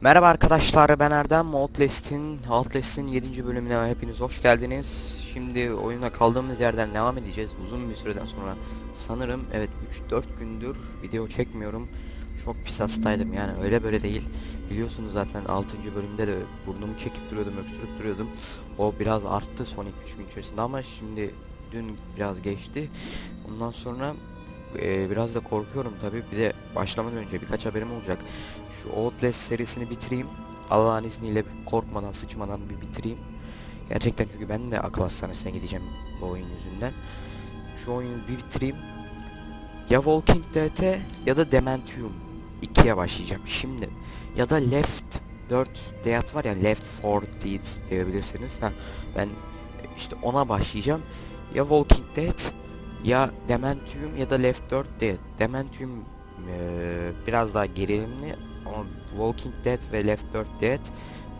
Merhaba arkadaşlar ben Erdem Outlast'in Outlast'in 7. bölümüne hepiniz hoş geldiniz. Şimdi oyuna kaldığımız yerden devam edeceğiz. Uzun bir süreden sonra sanırım evet 3-4 gündür video çekmiyorum. Çok pis hastaydım yani öyle böyle değil. Biliyorsunuz zaten 6. bölümde de burnumu çekip duruyordum, öksürüp duruyordum. O biraz arttı son 2-3 gün içerisinde ama şimdi dün biraz geçti. Ondan sonra e, biraz da korkuyorum tabi. Bir de başlamadan önce birkaç haberim olacak. Şu Outlast serisini bitireyim. Allah'ın izniyle korkmadan, sıçmadan bir bitireyim. Gerçekten çünkü ben de akıl hastanesine gideceğim bu oyun yüzünden. Şu oyunu bir bitireyim. Ya Walking Dead'e ya da Dementium 2'ye başlayacağım şimdi. Ya da Left 4 Dead var ya Left 4 Dead diyebilirsiniz. Ha, ben işte ona başlayacağım. Ya Walking Dead ya Dementium ya da Left 4 Dead. Dementium eee, biraz daha gerilimli ama Walking Dead ve Left 4 Dead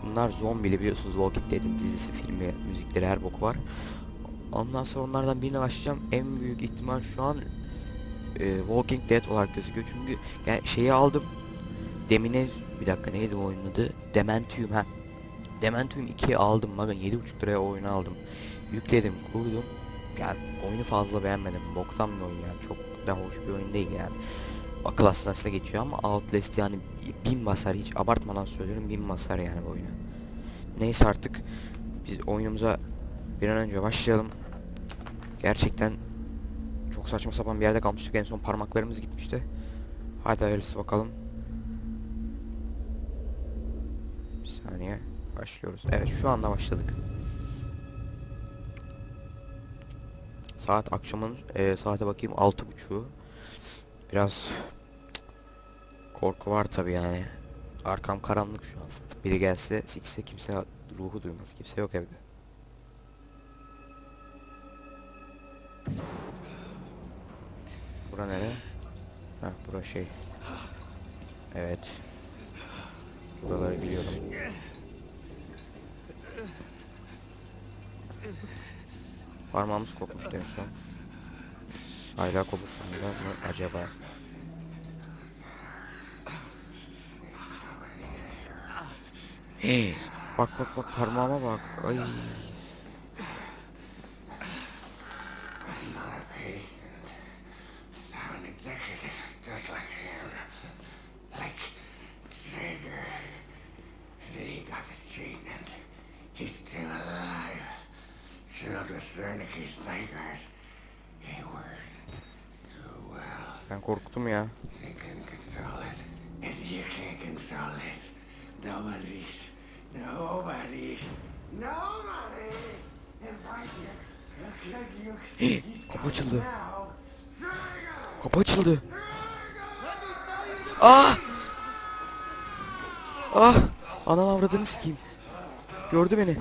bunlar zombili biliyorsunuz Walking Dead'in dizisi, filmi, müzikleri her boku var. Ondan sonra onlardan birine başlayacağım. En büyük ihtimal şu an eee, Walking Dead olarak gözüküyor çünkü yani şeyi aldım. Demine bir dakika neydi o oyunun adı? Dementium ha. Dementium 2'yi aldım bakın 7.5 liraya oyunu aldım. Yükledim, kurdum. Yani oyunu fazla beğenmedim. Boktan bir oyun yani. Çok da hoş bir oyun değil yani. Akıl hastanesine geçiyor ama Outlast yani bin basar hiç abartmadan söylüyorum bin basar yani bu oyunu. Neyse artık biz oyunumuza bir an önce başlayalım. Gerçekten çok saçma sapan bir yerde kalmıştık. En son parmaklarımız gitmişti. Hadi hayırlısı bakalım. Bir saniye. Başlıyoruz. Evet şu anda başladık. Saat akşamın e, saate bakayım altı buçuğu. Biraz korku var tabi yani. Arkam karanlık şu an. Biri gelse sikse kimse ruhu duymaz. Kimse yok evde. Bura nere? Heh bura şey. Evet. Buraları biliyorum. Parmağımız kopmuştu en son. Hala kopuk mı acaba? Hey, bak bak bak parmağıma bak. Ay. I can. You, Hey, kapı açıldı. Kapı açıldı. Ah! Ah! Anan avradını sikeyim. Gördü beni.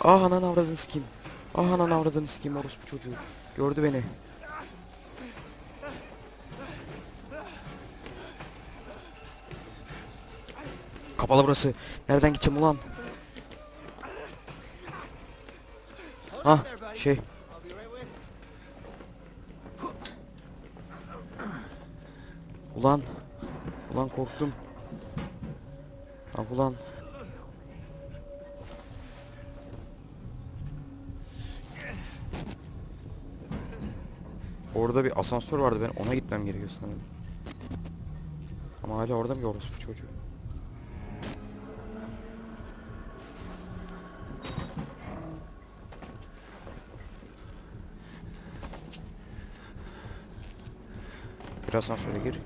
Ah anan avradını sikeyim. Ah anan avradını sikeyim orospu çocuğu. Gördü beni. Kapalı burası. Nereden gideceğim ulan? Ah şey. Ulan. Ulan korktum. Ah ulan. Orada bir asansör vardı ben ona gitmem gerekiyor sanırım. Ama hala orada mı orospu çocuğu? Bir asansöre gir.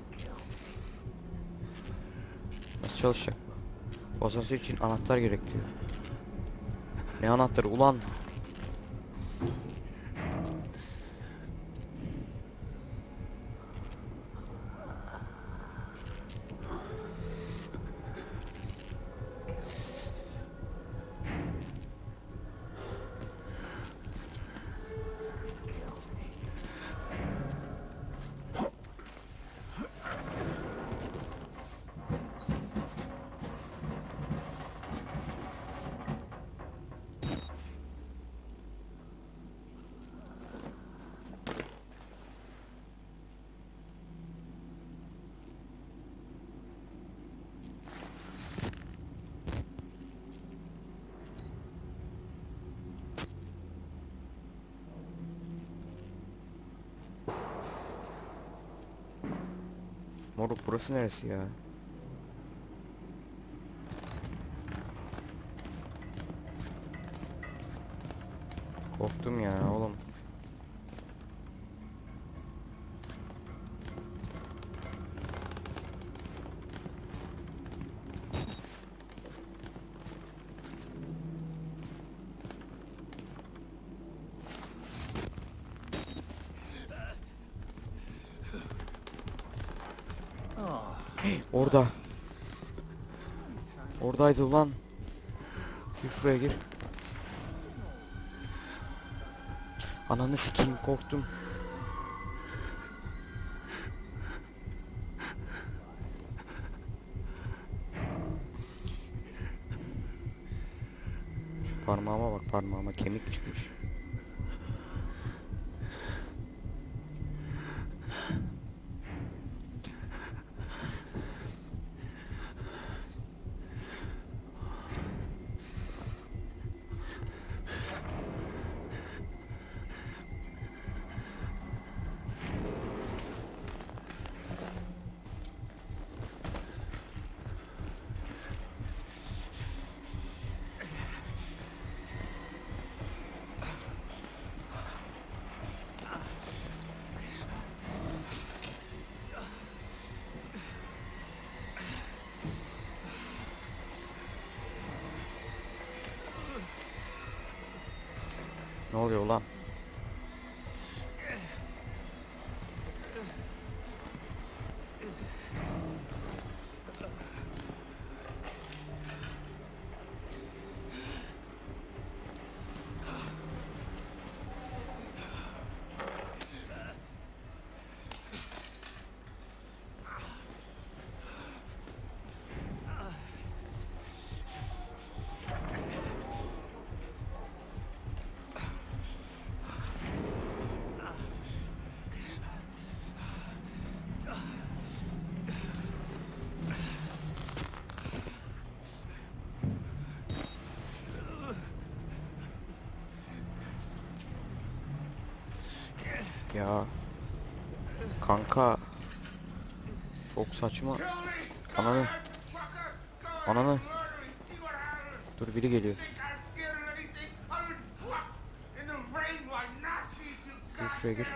Nasıl çalışacak bu? Bu asansör için anahtar gerekiyor. Ne anahtarı ulan? Moruk burası neresi ya? Korktum ya oğlum. Orada. Oradaydı ulan. Gir şuraya gir. Ananı sikeyim korktum. Şu parmağıma bak parmağıma kemik çıkmış. Ne oluyor lan? Ya kanka çok saçma. Ananı ananı dur biri geliyor. Gir şuraya gir.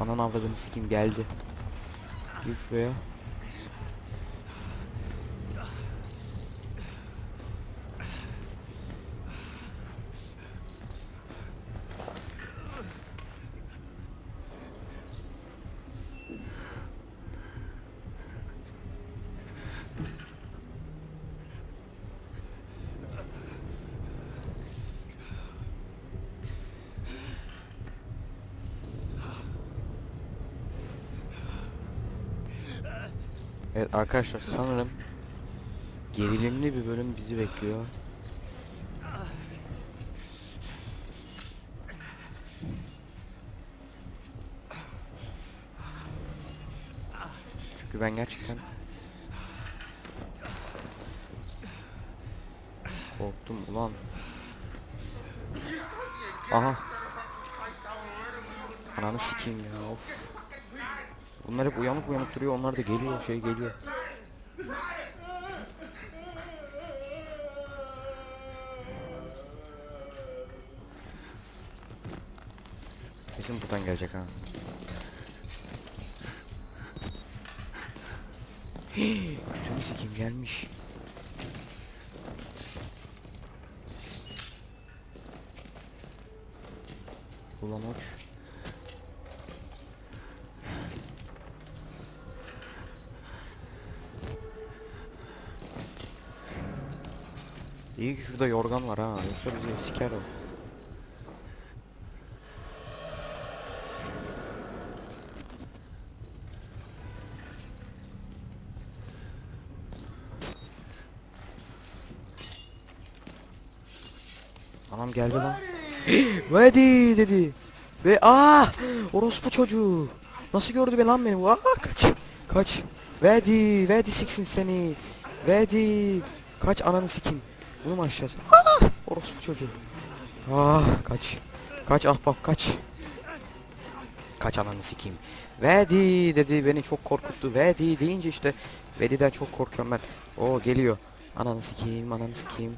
Ananı avradını sikeyim geldi. Gir şuraya. Evet arkadaşlar sanırım gerilimli bir bölüm bizi bekliyor. Çünkü ben gerçekten korktum ulan. Aha. Ananı sikeyim ya of. Bunlar hep uyanık uyanık duruyor onlar da geliyor şey geliyor. Kesin buradan gelecek ha. Hii, Götünü sikeyim gelmiş. Ulan uç. İyi ki şurada yorgan var ha. Yoksa bizi siker o. Anam geldi lan. Vedi dedi. Ve ah orospu çocuğu. Nasıl gördü be lan beni? Aa kaç. Kaç. Vedi, Vedi siksin seni. Ve hadi. Kaç ananı sikeyim. Bunu mu aşacağız? Ah! Orospu çocuğu. Ah kaç. Kaç ahbap kaç. Kaç ananı sikeyim. Vedi dedi beni çok korkuttu. Vedi deyince işte Vedi'den çok korkuyorum ben. O geliyor. Ananı sikeyim, ananı sikeyim.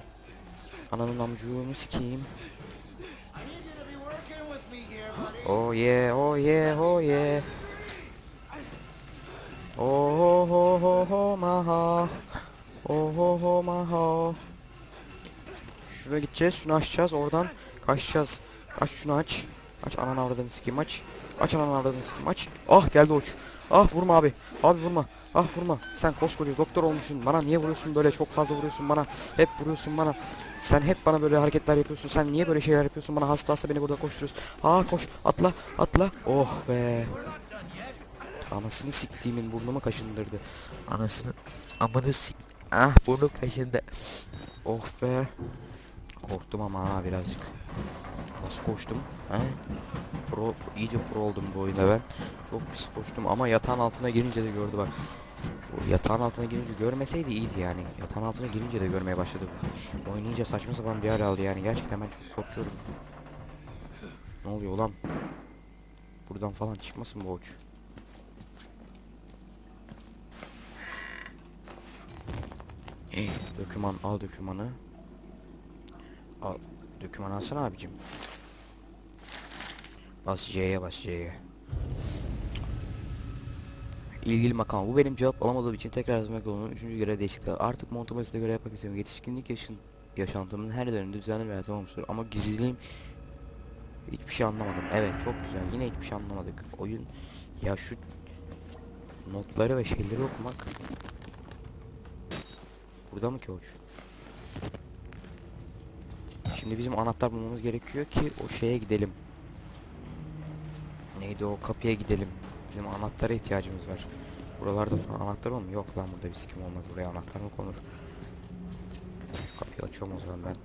Ananın amcuğunu sikeyim. Oh yeah, oh yeah, oh yeah. Oh ho ho ho ho maha. Oh ho ho maha. Şuraya gideceğiz, şunu açacağız, oradan kaçacağız. Aç şunu aç. Aç ananı avradını sikeyim aç. Aç ananı avradını sikeyim aç. Ah geldi uç. Ah vurma abi. Abi vurma. Ah vurma. Sen koskoca doktor olmuşsun. Bana niye vuruyorsun böyle çok fazla vuruyorsun bana. Hep vuruyorsun bana. Sen hep bana böyle hareketler yapıyorsun. Sen niye böyle şeyler yapıyorsun bana hasta hasta beni burada koşturuyorsun. Ah koş atla atla. Oh be. Anasını siktiğimin burnumu kaşındırdı. Anasını amanı sik. Ah burnu kaşındı. Oh be. Korktum ama ha birazcık. Nasıl koştum? He? Pro, iyice pro oldum bu oyunda ben. Çok pis koştum ama yatağın altına girince de gördü bak. Bu yatağın altına girince görmeseydi iyiydi yani. Yatağın altına girince de görmeye başladı. İyice saçma sapan bir hal aldı yani. Gerçekten ben çok korkuyorum. Ne oluyor ulan? Buradan falan çıkmasın bu uç. Döküman al dökümanı. Al. Döküman alsana abicim. Bas C'ye bas C'ye. İlgili makam. Bu benim cevap alamadığım için tekrar yazmak zorundayım. Üçüncü görev değişikliği. Artık montamasıyla görev yapmak istiyorum. Yetişkinlik yaşın, yaşantımın her döneminde düzenli bir hayatım olmuştur. Ama gizliliğim hiçbir şey anlamadım. Evet çok güzel. Yine hiçbir şey anlamadık. Oyun ya şu notları ve şeyleri okumak. Burada mı ki o? Şimdi bizim anahtar bulmamız gerekiyor ki o şeye gidelim. Neydi o kapıya gidelim. Bizim anahtara ihtiyacımız var. Buralarda falan anahtar mı? Yok lan burada bir sikim olmaz. Buraya anahtar mı konur? Şu kapıyı açıyorum o zaman ben.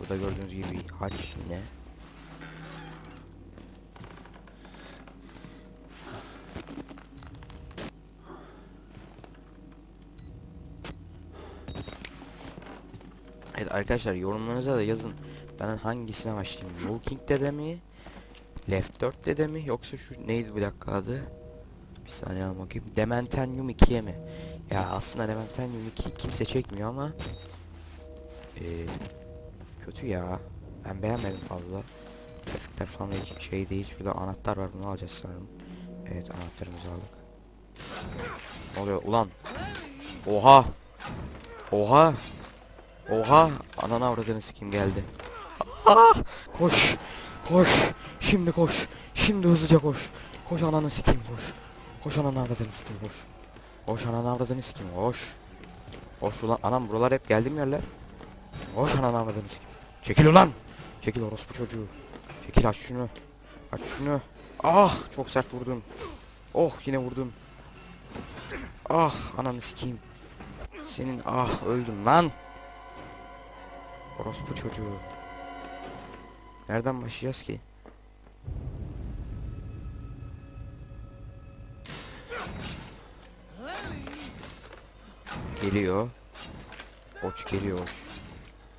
Burada gördüğünüz gibi haç yine. Arkadaşlar yorumlarınıza da yazın. Ben hangisine başlayayım? Walking Dead'e mi? Left 4 Dead'e mi? Yoksa şu neydi bir dakika adı? Bir saniye bakayım. Dementanium 2'ye mi? Ya aslında Dementanium 2 kimse çekmiyor ama eee, kötü ya. Ben beğenmedim fazla. Grafikler falan hiç şey değil. Şurada anahtar var bunu alacağız sanırım. Evet anahtarımızı aldık. Ne oluyor ulan? Oha! Oha! Oha! Ananı avradını sikim geldi. Ah! Koş! Koş! Şimdi koş! Şimdi hızlıca koş! Koş ananı sikeyim koş! Koş ananı avradını sikeyim koş! Koş ananı avradını sikeyim koş! Koş ulan anam buralar hep geldiğim yerler. Koş ananı avradını sikeyim. Çekil ulan! Çekil orospu çocuğu. Çekil aç şunu. Aç şunu. Ah! Çok sert vurdun. Oh yine vurdun. Ah ananı sikeyim. Senin ah öldüm lan. Orospu çocuğu. Nereden başlayacağız ki? Geliyor. Koç geliyor.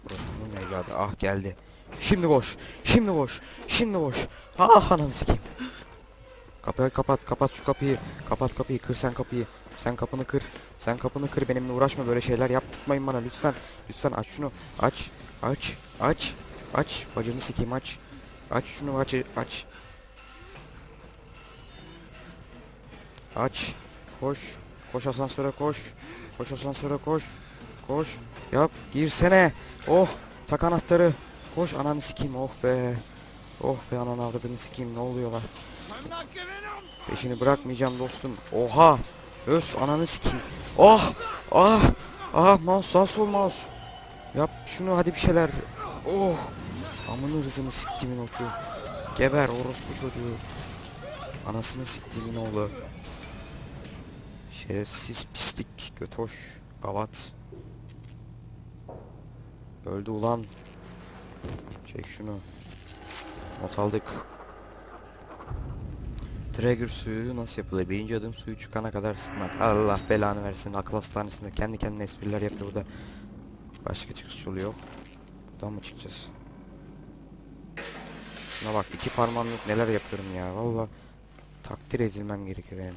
Orospu'nun evladı. Ah geldi. Şimdi koş. Şimdi koş. Şimdi koş. Ah ananı sikeyim. Kapıyı kapat. Kapat şu kapıyı. Kapat kapıyı. Kır sen kapıyı. Sen kapını kır. Sen kapını kır. Benimle uğraşma. Böyle şeyler yaptırtmayın bana. Lütfen. Lütfen aç şunu. Aç. Aç. Aç. Aç. Bacını sikeyim aç. Aç şunu aç. Aç. Aç. Koş. Koş asansöre koş. Koş asansöre koş. Koş. Yap. Girsene. Oh. Tak anahtarı. Koş ananı sikeyim. Oh be. Oh be ananı avradını sikeyim. Ne oluyor lan? Peşini bırakmayacağım dostum. Oha. Öz ananı sikeyim. Oh. Ah. Ah mouse sağ sol mouse. Yap şunu hadi bir şeyler. Oh. Amını rızını siktimin oçu. Geber orospu çocuğu. Anasını siktimin oğlu. Şerefsiz pislik götoş. Gavat. Öldü ulan. Çek şunu. Not aldık. Trigger suyu nasıl yapılır? Birinci adım suyu çıkana kadar sıkmak. Allah belanı versin. Akıl hastanesinde kendi kendine espriler yapıyor burada. Başka çıkış yolu yok. Buradan mı çıkacağız? Şuna bak iki parmağım yok neler yapıyorum ya. Valla takdir edilmem gerekiyor benim.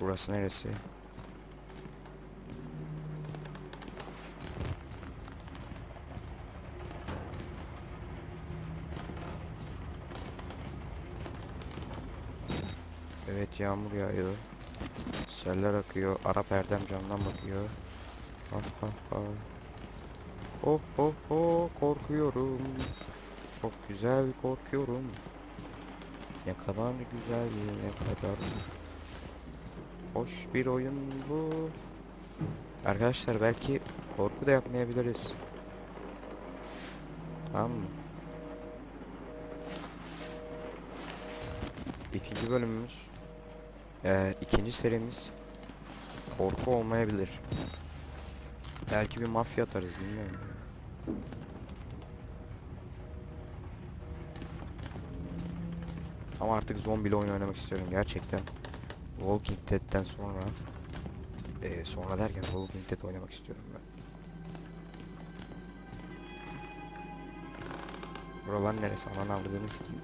Burası neresi? Evet yağmur yağıyor. Seller akıyor. Arap Erdem camdan bakıyor. Ha ha ha. Oh oh oh korkuyorum. Çok güzel korkuyorum. Ne kadar güzel ne kadar hoş bir oyun bu. Arkadaşlar belki korku da yapmayabiliriz. Tamam mı? İkinci bölümümüz eee, ikinci serimiz korku olmayabilir. Belki bir mafya atarız bilmiyorum. Ama artık zombili oyun oynamak istiyorum gerçekten. Walking Dead'den sonra eee, sonra derken Walking Dead oynamak istiyorum ben. Buralar neresi? Anan avradını sikeyim.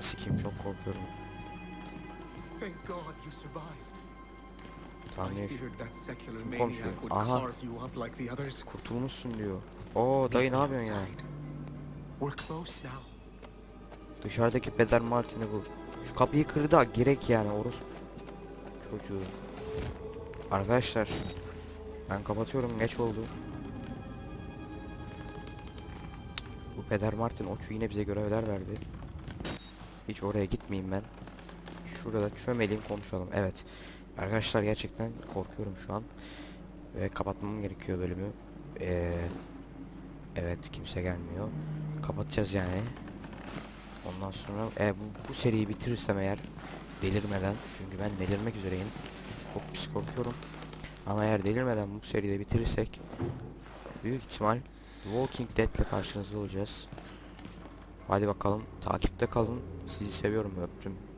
Aa sikeyim çok korkuyorum. Thank God you survived. Tanrı Kim konuşuyor? Aha. Kurtulmuşsun diyor. Oo dayı ne yapıyorsun ya? Dışarıdaki Peder Martin'i bul. Şu kapıyı kırdı da gerek yani orospu. Çocuğu. Arkadaşlar. Ben kapatıyorum geç oldu. Bu Peder Martin Oçu yine bize görevler verdi. Hiç oraya gitmeyeyim ben. Şurada çömeleyim konuşalım. Evet. Arkadaşlar gerçekten korkuyorum şu an. Ve kapatmam gerekiyor bölümü. Ee, evet kimse gelmiyor. Kapatacağız yani. Ondan sonra e, bu, bu seriyi bitirirsem eğer delirmeden çünkü ben delirmek üzereyim. Çok pis korkuyorum. Ama eğer delirmeden bu seriyi de bitirirsek büyük ihtimal Walking Dead ile karşınızda olacağız. Hadi bakalım takipte kalın. Sizi seviyorum öptüm.